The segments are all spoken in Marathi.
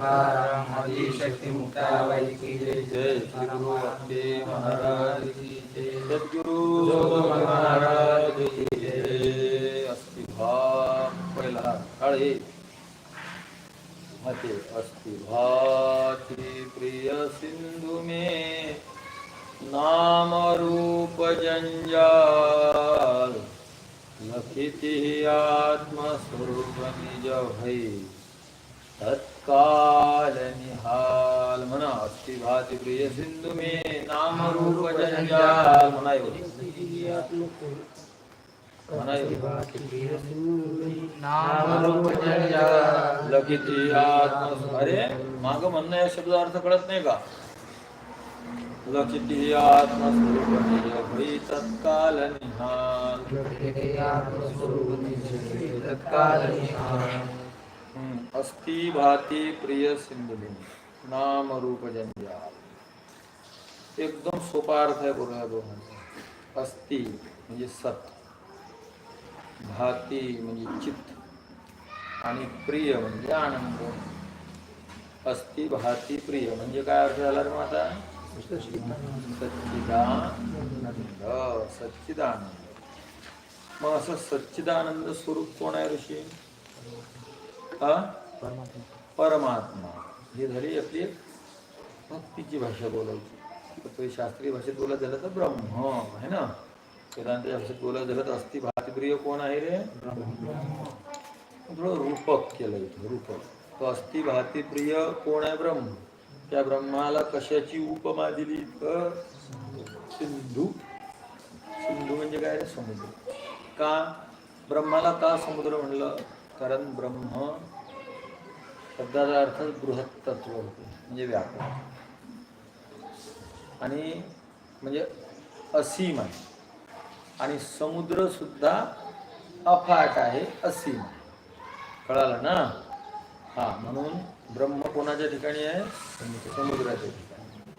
तुकाराम आदिशक्ती मुक्ताबाई की जय। जय श्री गुरु महाराज की जय। सद्गुरु महाराज की जय। अस्ति भाव पहिला हात काळे अस्ति भाती प्रिय सिंधु में नाम रूप जंजाल। लखिति आत्मस्वरूप निज भई। तत्काल निहाल म्हणा अस्ति भाती प्रिय सिंधु में नाम रूप जंजाल म्हणा एवढी म्हणा एवढी आत्म अरे माग म्हणणं या शब्दाचा अर्थ कळत नाही का? लखिती आत्मस्वरूप तत्काल निहाल तत्काल निहाल. अस्ति भाती प्रिय सिंधुलिंग नाम रूप जंजाल एकदम सोपा अर्थ आहे बरोबर दोघांचा अस्ति म्हणजे सत भाती म्हणजे चित्त आणि प्रिय म्हणजे आनंद। अस्ति भाती प्रिय म्हणजे काय अर्थ झाला रे माझा सच्चिदानंद। सच्चिदानंद। मग असं सच्चिदानंद स्वरूप कोण आहे ऋषी? परमात्मा. हे झाली आपली एक भक्तीची भाषा बोलायची. शास्त्रीय भाषेत बोलत झालं तर ब्रह्म आहे ना? वेदांतच्या भाषेत बोलत झालं तर अस्थि भातप्रिय कोण आहे रे? थोडं रूपक केलं इथं रूपक. तो अस्थि भातप्रिय कोण आहे? ब्रह्म. त्या ब्रह्माला कशाची उपमा दिली तर सिंधू. सिंधू म्हणजे काय रे? समुद्र. का? ब्रह्माला का समुद्र म्हणलं? कारण ब्रह्म शब्दाचा अर्थ बृहत तत्व होते म्हणजे व्यापक आणि म्हणजे असीम आहे. आणि समुद्र सुद्धा अफाट आहे असीम आहे. कळालं ना? हा म्हणून ब्रह्म कोणाच्या ठिकाणी आहे? समुद्राच्या ठिकाणी.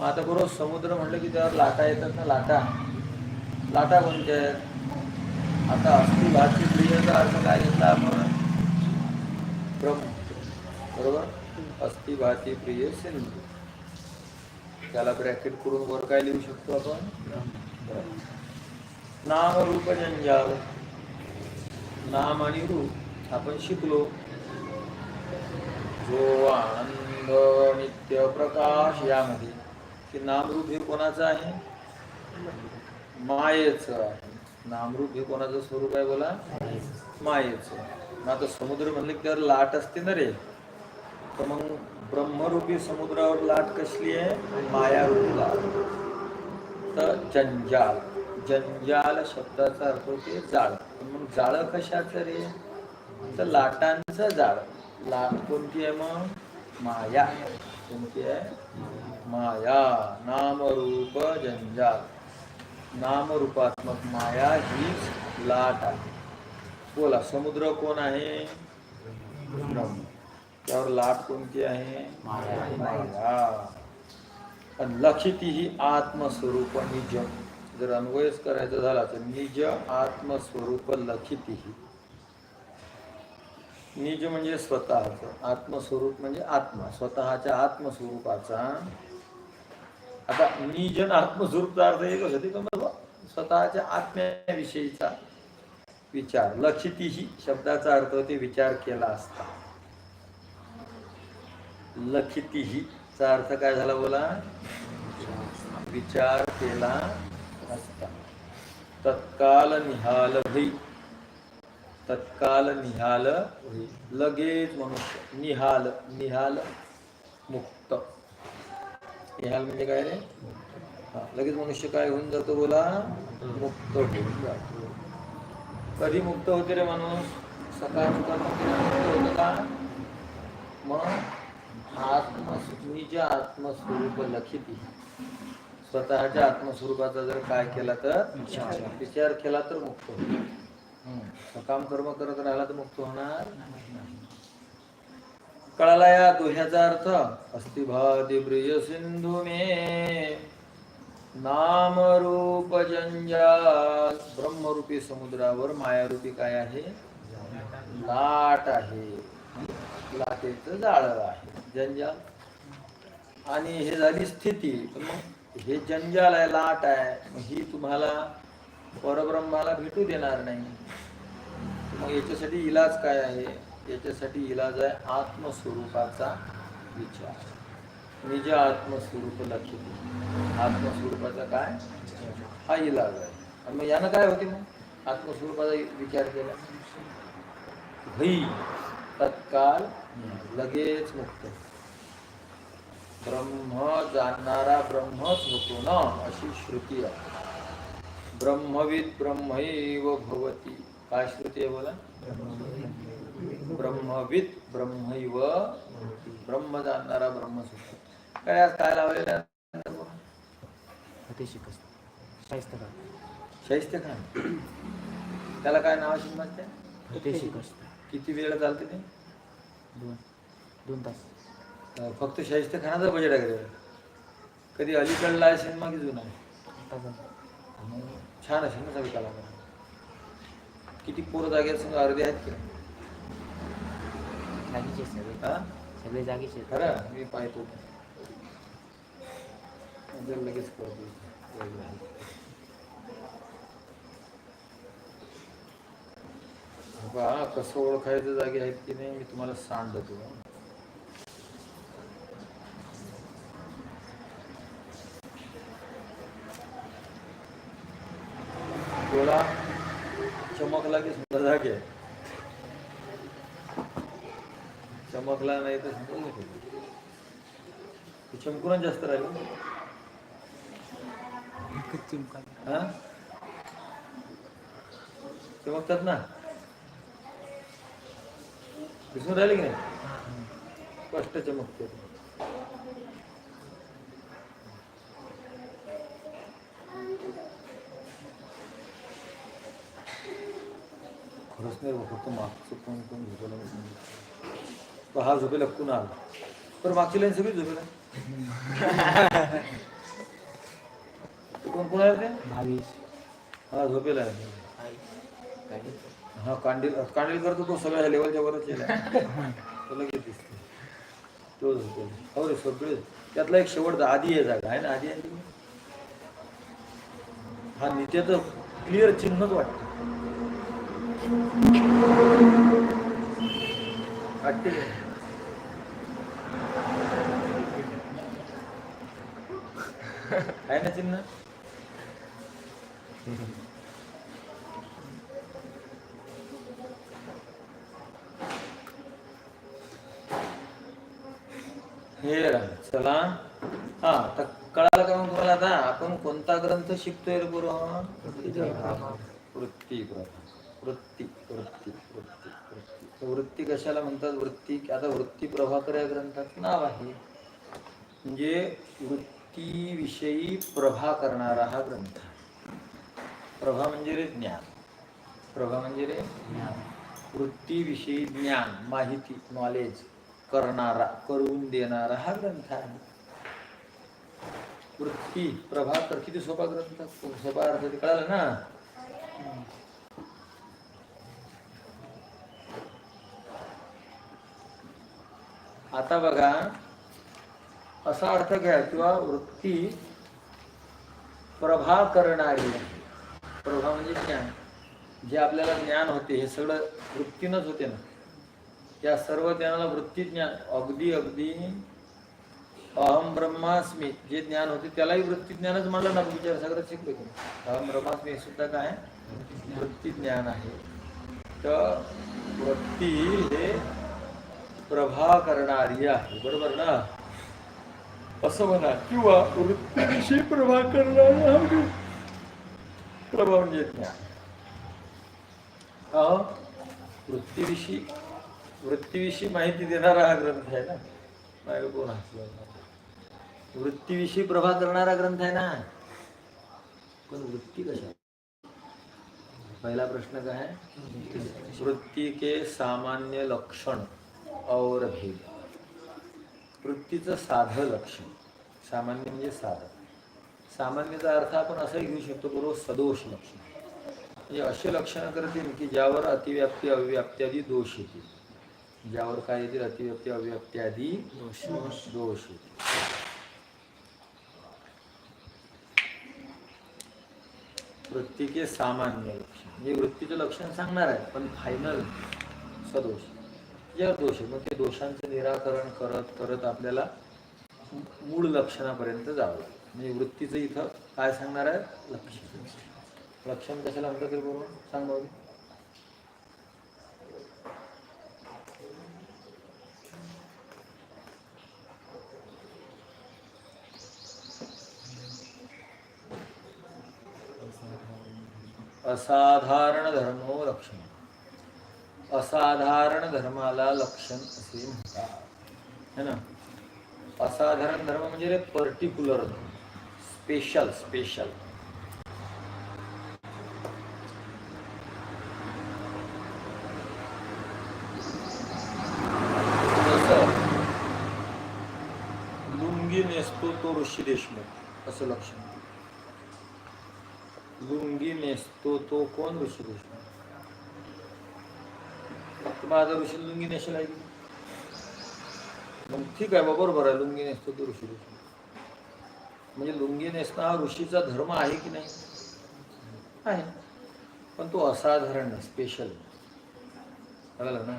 मग आता बरोबर समुद्र म्हटलं की त्यावर लाटा येतात ना? लाटा. लाटा कोणत्या आहेत? आता अस्थि प्रियचा अर्थ काय घेतला आपण ब्रह्म. बरोबर? अस्थि भाती प्रिय सिंधू त्याला ब्रॅकेट करून वर काय लिहू शकतो आपण? नाम रूप जंजाल. नाम आणि रूप आपण शिकलो. जो आनंद नित्य प्रकाश यामध्ये. की नामरूप हे कोणाचं आहे? मायेचं आहे. नामरूप हे कोणाचं स्वरूप आहे बोला? मायेचं मग आता समुद्र म्हणलं की त्यावर लाट असते ना रे. तर मग ब्रह्मरूपी समुद्रावर लाट कसली आहे? मायारूपी लाट. तर जंजाल. जंजाल शब्दाचा अर्थ होते जाळ. मग जाळं कशाचं रे? तर लाटांचं जाळ. लाट कोणती आहे मग? माया. कोणती आहे? माया. नामरूप जंजाल. नामरूपात्मक माया हीच लाट आहे. बोला समुद्र कोण आहे? त्यावर लाट कोणती आहे? लक्षिती ही आत्मस्वरूप निज जर अन्वयच करायचं झाला तर निज आत्मस्वरूप लक्षिती ही. निज म्हणजे स्वतःच आत्मस्वरूप म्हणजे आत्मा. स्वतःच्या आत्मस्वरूपाचा. आता निजन आणि आत्मस्वरूपचा अर्थ एक होते का स्वतःच्या आत्म्याविषयीचा. विचार. लक्षितीही शब्दाचा अर्थ होते विचार केला असता. लखितीही चा अर्थ काय झाला बोला? विचार केला असता. तत्काल निहाल भई तत्काल निहाल होई. लगेच मनुष्य. निहाल निहाल मुक्त. निहाल म्हणजे काय रे? हा, लगेच मनुष्य काय होऊन जातो बोला? मुक्त होऊन जातो. कधी मुक्त होते रे माणूस सकाळ मुक्त का मग आत्म आत्मस्वरूप लक्षिती स्वतःच्या आत्मस्वरूपाचा जर काय केला तर विचार केला तर मुक्त होतो हम्म. सकाम कर्म करत राहिला तर मुक्त होणार नाही. कळाला या दोह्याचा अर्थ अस्तिभाती ब्रिज सिंधू मे नामरूप जंजाल ब्रह्मरूपी समुद्रावर मायारूपी काय आहे? लाट आहे. लाटेचं जाळ आहे. जंजाल. आणि हे झाली स्थिती. हे जंजाल आहे लाट आहे. ही तुम्हाला परब्रह्माला भेटू देणार नाही. मग याच्यासाठी इलाज काय आहे? याच्यासाठी इलाज आहे आत्मस्वरूपाचा विचार. निज आत्मस्वरूप लक्षित आत्मस्वरूपाचा काय? हा इलाज आहे. आणि मग यानं काय होते मग? आत्मस्वरूपाचा विचार केला. भई तत्काल लगेच मुक्त. ब्रह्म जाणणारा ब्रह्मच होतो ना अशी श्रुती आहे. ब्रह्मविद ब्रह्मैव भवती. काय श्रुती आहे बोला? ब्रह्मविद ब्रह्मैव ब्रह्म जाणणारा ब्रह्मच होतो काय आज काय लावलेलं शिकस शाहिस्त शाहिस्ते खान त्याला काय नाव असेल म्हणते ते? शिकस किती वेळ चालते ते? दोन. दोन तास. फक्त शाहिस्ते खानाचा बजेट आहे? कधी अलीकडला सिनेमा की जुना छान असेल ना सगळी कलाकार किती पोरं जागे समजा अर्धे आहेत की? जागीचे सगळे सगळे जागीचे. खरं? मी पाहतो. जर लगेच करतो बा कसं ओळखायचं जागे आहेत की नाही मी तुम्हाला सांडतो डोळा चमकला की सुद्धा जागे आहे? चमकला नाही तर समजलं चमकूनच जास्त राहील एकच चिमका हा चमकतात ना. दिसून राहिले की नाही? स्पष्ट चमकते. खरंच नाही बा, फक्त मागचं कोण कोण झोपलं नाही. तो हा झोपेला कुणा आला? पण मागची लाईन सगळी झोपेला कोण कोण आहे ते? बावीस हा झोपेला आहे. हा कांडील कांडील करतो तो सगळ्या लेवलच्या वरच तो लगेच दिसतो. तो हो रे सगळे. त्यातला एक शेवटचा आधी आहे जागा आहे ना आधी आहे हा नित्याचं क्लिअर चिन्हच वाटतं. वाटते आहे ना चिन्ह हे राहा. चला हा तर कळालं का मग तुम्हाला आता आपण कोणता ग्रंथ शिकतोय रे पूर्व वृत्ती प्रभा वृत्ती वृत्ती वृत्ती वृत्ती कशाला म्हणतात? वृत्ती आता वृत्ती प्रभाकर या ग्रंथाचं नाव आहे. म्हणजे वृत्तीविषयी प्रभा करणारा हा ग्रंथ. प्रभा म्हणजे रे ज्ञान. प्रभा म्हणजे रे ज्ञान. वृत्तीविषयी ज्ञान माहिती नॉलेज करणारा करून देणारा हा ग्रंथ आहे. वृत्ती प्रभाकर किती सोपा ग्रंथ? सोपा अर्थ ते कळालं ना? आता बघा असा अर्थ घ्या किंवा वृत्ती प्रभा करणारी प्रभाव प्रभा म्हणजे ज्ञान. जे आपल्याला ज्ञान होते हे सगळं वृत्तीनंच होते ना. या सर्व ज्ञानाला वृत्ती ज्ञान अगदी अगदी अहम ब्रह्मास्मी जे ज्ञान होते त्यालाही वृत्ती ज्ञानच म्हणलं ना विचार सगळं शिकलो की अहम ब्रह्मास्मी हे सुद्धा काय? वृत्ती ज्ञान आहे. तर वृत्ती हे प्रभा करणारी आहे बरोबर ना? असं म्हणा किंवा वृत्तीविषयी प्रभा करणारा प्रभाव प्रभा म्हणजे ज्ञान. अहम वृत्तीविषयी वृत्तीविषयी माहिती देणारा हा ग्रंथ आहे ना? नाही कोण हसलं वृत्तीविषयी प्रभा करणारा ग्रंथ आहे ना. पण वृत्ती कशा? पहिला प्रश्न काय आहे? वृत्ती के सामान्य लक्षण और भेद. वृत्तीचं साधं लक्षण. सामान्य म्हणजे साधं. सामान्यचा अर्थ आपण असंही घेऊ शकतो बरोबर? सदोष लक्षण. म्हणजे असे लक्षणं करतील की ज्यावर अतिव्याप्ती अविव्याप्ती आदी दोष येतील. ज्यावर काय येतील? अतिव्यक्ती अव्यक्ती आदी दोष दोष येतील. वृत्तीचे सामान्य लक्षण. म्हणजे वृत्तीचं लक्षण सांगणार आहे पण फायनल सदोष. या दोष आहे मग ते दोषांचं निराकरण करत करत आपल्याला मूळ लक्षणापर्यंत जावं लागेल. म्हणजे वृत्तीचं इथं काय सांगणार आहे लक्षण. लक्षण कशाला म्हणतात ते बरोबर सांगावं असाधारण धर्मो लक्षण असाधारण धर्माला लक्षण असे म्हणतात. है ना? असाधारण धर्म म्हणजे रे पर्टिक्युलर स्पेशल स्पेशल लुंगी नेसतो तो ऋषी देशमुख असं लक्षण लुंगी नेसतो तो कोण ऋषी फक्त माझा ऋषी लुंगी नेसेल आहे मग ठीक आहे बाबा बरोबर आहे लुंगी नेसतो तो ऋषी देशमुख म्हणजे लुंगी नेसणं हा ऋषीचा धर्म आहे की नाही? आहे. पण तो असाधारण स्पेशल कळलं ना?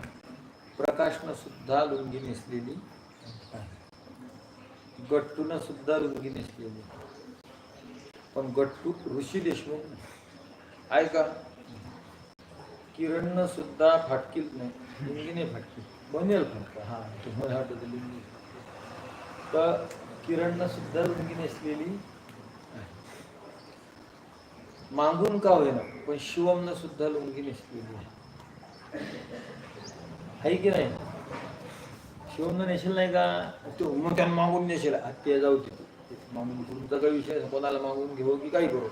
प्रकाशनं सुद्धा लुंगी नेसलेली आहे गट्टूनं सुद्धा लुंगी नेसलेली आहे. पण गट्टू ऋषी देशमुख आहे का? किरणनं सुद्धा फाटकील नाही. लिंगीने फाटकी बनेल फाटका. हा तुम्हाला वाटत लिंगी तर किरणनं सुद्धा लुंगी नेसलेली मागून का होईना पण शिवमनं सुद्धा लुंगी नेसलेली आहे. की नाही? शिवमनं नेसेल नाही का? तो मग त्यानं मागून नेसेल. हत्या जाऊ तिथं मागून तुमचा काही विषय नाही. कोणाला मागून घेऊ की काही करू.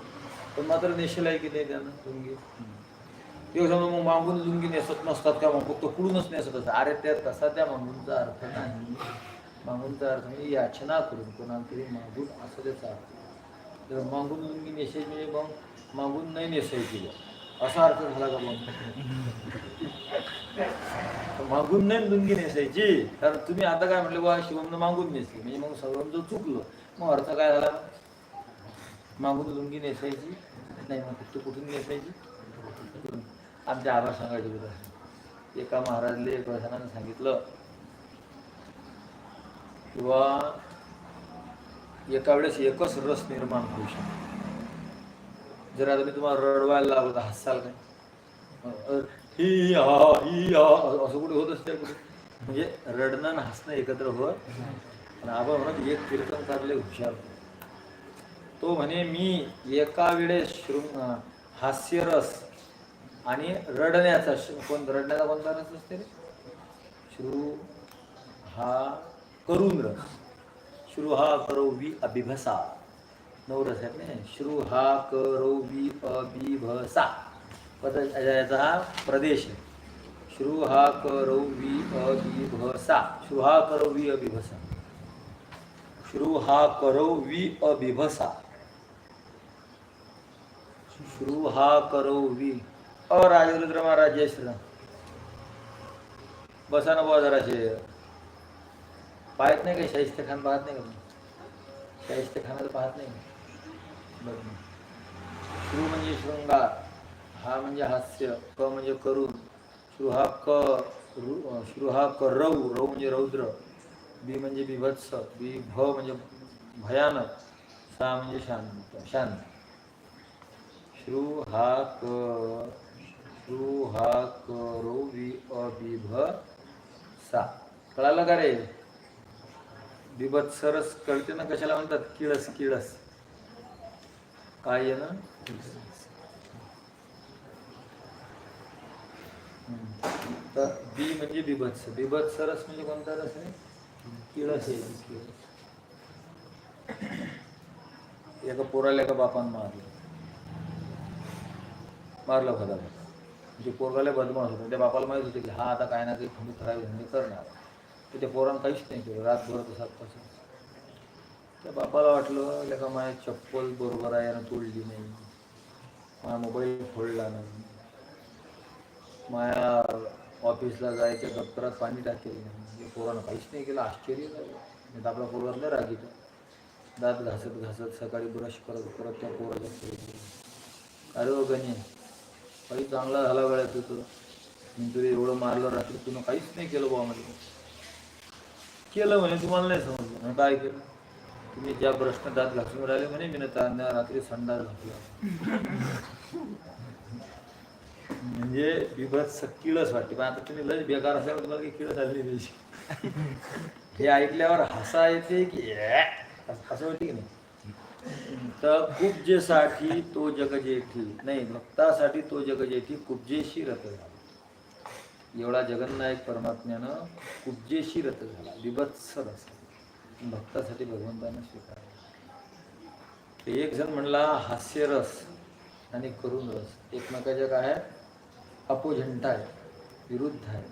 पण मात्र नेशल आहे की नाही त्यानं लुंगी? ते समजा मग मागून लुंगी नेसत नसतात का मग? फक्त कुडूनच नेसत असतात. अरे त्या तसा त्या मागूनचा अर्थ नाही. मागूनचा अर्थ म्हणजे याचना करून कोणाला तरी मागून असं त्याचा अर्थ. तर मागून लुंगी नेसायची म्हणजे मग मागून नाही नेसायची. असा अर्थ झाला का मग? मागून नाही लुंगी नेसायची. कारण तुम्ही आता काय म्हटलं बा शिवमनं मागून नेसली. म्हणजे मग सर्वांचं चुकलं. मग अर्थ काय झाला? मागून लुंगी नेसायची नाही मग तू कुठून नेसायची आमच्या आभार सांगायचे होतं. एका महाराजले एका जणांनी सांगितलं किंवा एका वेळेस एकच रस निर्माण होऊ शकतो. जर आता मी तुम्हाला रडवायला लागलो तर हसाल काय? ही हा ही हा असं कुठे होत असते? कुठे म्हणजे रडणं आणि हसणं एकत्र होत आणि आबा म्हणत एक कीर्तन काढले हुशार. तो म्हणे मी एका वेळेस शृंग हास्यरस आणि रडण्याचा कोण रडण्याचा कोणता रस असते रे? श्रू हा करून रस. श्रू हा करोवी अभिभसा. नऊ रस आहेत ना? श्रू हा करोवी अभिभसा. पद याचा हा प्रदेश आहे. श्रू हा वि अभिभसा. श्रू हा करोवी अभिभसा. श्रू हा करोवी अभिभसा श्रू हा करो वि अ राजरुद्र महाराज जय श्रीराम। बसा ना बुवा जराशे. पाहत नाही का शाहिस्ते खान पाहत नाही का शाहिस्ते खानाला पाहत नाही का? बरं. श्रू म्हणजे शृंगार हा म्हणजे हास्य क म्हणजे करून श्रू हा क रु- श्रू हा क रौ रौ म्हणजे रौद्र. बी म्हणजे बिभत्स बी भ म्हणजे भयानक सा म्हणजे शांत शांत. श्रू हा क श्रू हा क रो? वि अबिभ सा कळालं का रे बिभत्सरस कळते ना कशाला म्हणतात? किळस किळस. काय आहे ना? हम्म. तर बी म्हणजे बिभत्स. बिभत्सरस म्हणजे कोणता रस आहे? एका पोराला एका बापान मारलं. मारलं भदा म्हणजे पोरगाला बदमाश होतं. त्या बापाला माहीत होतं की हा आता काय ना काही थंडी खराब धंदे करणार. तर त्या पोरानं काहीच नाही केलं. रातभर तसाच तसं त्या बापाला वाटलं लेका माझ्या चप्पल बरोबर आहे यानं तोडली नाही. माझा मोबाईल फोडला नाही. माया ऑफिसला जायचं दप्तरात पाणी टाकेल. म्हणजे पोरानं काहीच नाही केलं आश्चर्य झालं. आपला तर नाही पोरातलं रागीत दात घासत घासत सकाळी ब्रश करत करत त्या पोराच्या अरे हो गणे काही चांगला झाला वेळात तू तुला मी तुला एवढं मारलं रात्री तुला काहीच नाही केलं बुवा म्हणजे केलं म्हणे तुम्हाला नाही समजलं. म्हणे, काय केलं? तुम्ही ज्या प्रश्न दात घासून राहिले म्हणे मी त्यांना रात्री संडास घातला. म्हणजे बिभत्स किळस वाटते. पण आता तुम्ही लस बेकार असल्यावर तुम्हाला काही किळस आली त्याची. हे ऐकल्यावर हसा येते की असं वाटते की नाही? तर कुब्जेसाठी तो जग जेठी नाही भक्तासाठी तो जग जेठी कुब्जेशी रथ झाला. एवढा जगन्नायक परमात्म्यानं कुब्जेशी रथ झाला. बिभत्स रस भक्तासाठी भगवंतानं स्वीकारला. एक जण म्हणला हास्यरस आणि करुण रस. एकमेकाच्या काय? आहे अपोझंट आहे विरुद्ध आहे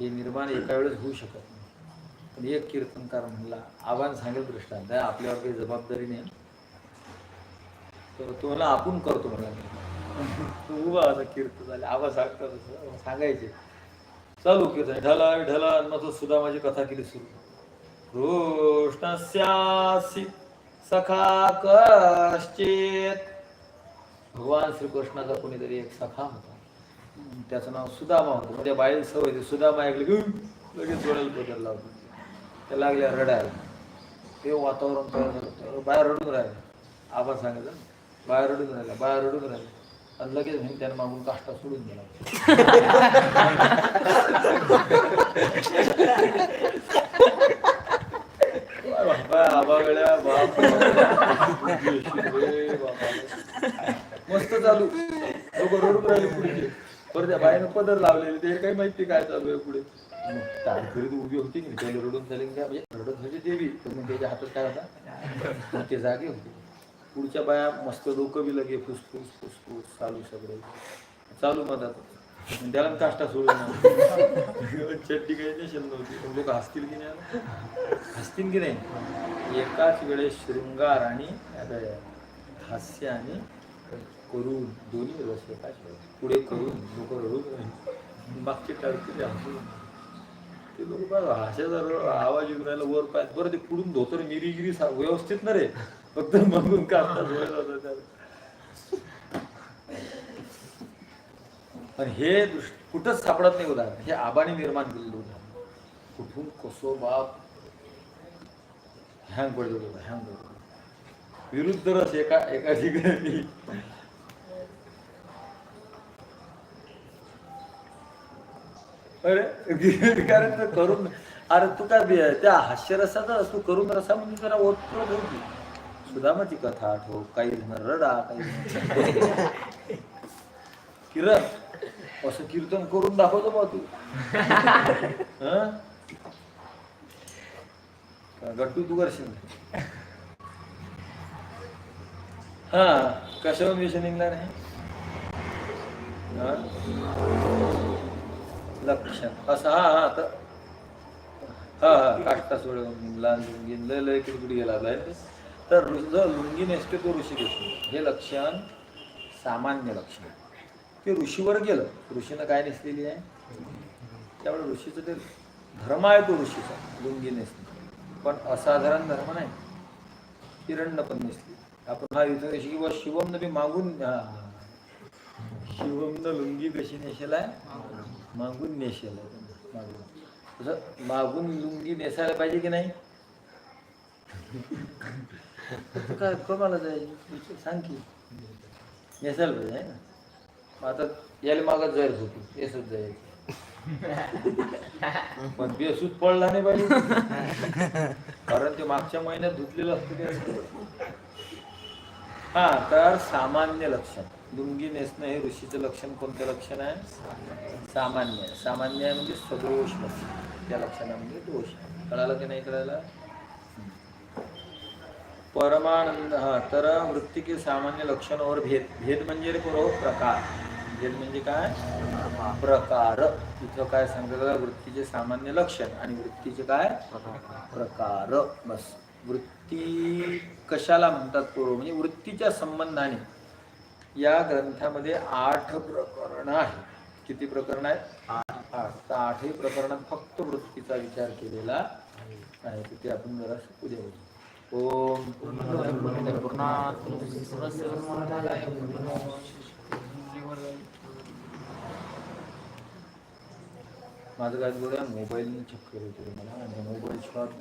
हे निर्माण एका वेळेस होऊ शकत नाही. पण एक कीर्तनकार म्हणला आव्हान सांगेल दृष्टांत आहे, आपल्यावर काही जबाबदारी नाही. तर तो मला आपण करतो मला तो उभा असा कीर्तन झाले आवाज सांगतात हो, सांगायचे. चालू कीर्तन ढला ढला मग सुद्धा माझी कथा केली सुरू. कृष्णस्यासी सखा कश्चित. भगवान श्रीकृष्णाचा कोणीतरी एक सखा होता. त्याचं नाव सुदामा होतं. म्हणजे त्या बाई सवय होती सुदामा ऐकलं की लगेच जोडायला बदल लावतो त्या लागल्या रडायला. ते वातावरण तयार झालं. बाहेर रडून राहिलं. आबा सांगितलं बाहेर रडून राहिला बाहेर रडून राहिले. आणि लगेच म्हणजे त्यानं मागून काष्टा सोडून दिला. बाबा, आबागड्या, बाप मस्त चालू. लोक रडून राहिले पुढे. परत त्या बाईनं पदर लावलेले ते काही माहिती काय चालू आहे पुढे. मग उभी होती की त्याला रडून झाली काय म्हणजे रडत म्हणजे देवी पण मग त्याच्या हातात काय होता? मग ते जागे होते. पुढच्या बाया मस्त डोकं बी लगे फुसफुस फुसफुस चालू सगळे. चालू मधात. त्याला काष्टा सोडून चट्टी काही नेशन नव्हती. लोक हसतील की नाही? हसतील की नाही? एकाच वेळेस शृंगार आणि हास्य आणि करून दोन्ही रस्ते काय पुढे करून लोक रडून मागचे टाळते हसून ते लोक बघा हास्याचा आवाज येऊन राहिला वर पाय बरं ते पुढून धोतर मिरीगिरी सा- व्यवस्थित ना रे. फक्त मगून काढतात पण हे दृष्ट कुठंच सापडत नाही उदाहरण. हे आबाने निर्माण केलेलं उदाहरण. कुठून कसो बाप? हँग पडलेलं बघा, हँग पडतो विरुद्ध रस एका एका ठिकाणी. अरे कारण तर करून अरे तू काय बी- त्या हास्यरसाचा तू करून रसा म्हणजे जरा ओतप्रत होती सुदामाची कथा आठव काही जण रडा काही किरण असं कीर्तन करून दाखवतो बा तू. हं? गट्टू तू करशील? हा कशावर विषय निघणार आहे? लक्ष. लक्षण असं हा हा तर हा हा काष्टा सोडून लहान लुंगी लय लय किरकिट गेला आहे तर ऋ- लुंगी नेसते तो ऋषी दिसतो हे लक्षण सामान्य लक्षण ते ऋषीवर गेलं. ऋषीनं काय नेसलेली आहे? त्यामुळे ऋषीचं ते धर्म आहे तो ऋषीचा लुंगी नेसणे. पण असाधारण धर्म नाही. किरण पण नेसली. आपण हा युद्ध कशी किंवा शिवमनं बी मागून शिवमनं लुंगी कशी नेसेल आहे? मागून नेसेल मागून तसं मागून लुंगी नेसायला पाहिजे की नाही? काय कमाला जायची? सांग की. नेसायला पाहिजे आहे ना? मग आता याला मागत जायला होती येसच जायचं. पण बेसूत पडला नाही पाहिजे. कारण ते मागच्या महिन्यात धुतलेलं असतं. हा तर सामान्य लक्षण. लुंगी नेसणं हे ऋषीचं लक्षण कोणतं लक्षण आहे? सामान्य. आहे. सामान्य आहे म्हणजे सदोष लक्षण. त्या लक्षणामध्ये दोष कळालं की नाही कळालं परमानंद हा तर वृत्ती सामान्य लक्षण और भेद. भेद म्हणजे रे बरोबर प्रकार. भेद म्हणजे काय? प्रकार. तिथं काय सांगितलं? वृत्तीचे सामान्य लक्षण आणि वृत्तीचे काय? प्रकार. बस. वृत्ती कशाला म्हणतात पूर्व म्हणजे वृत्तीच्या संबंधाने. या ग्रंथामध्ये आठ प्रकरण आहे किती प्रकरण आहेत? आठ. तर आठही प्रकरणात फक्त वृत्तीचा विचार केलेला आहे. तर ते आपण जरा उद्या बघू. ओम माझं काय बोलूया? मोबाईल चक्कर होते मला मोबाईल अभ्यास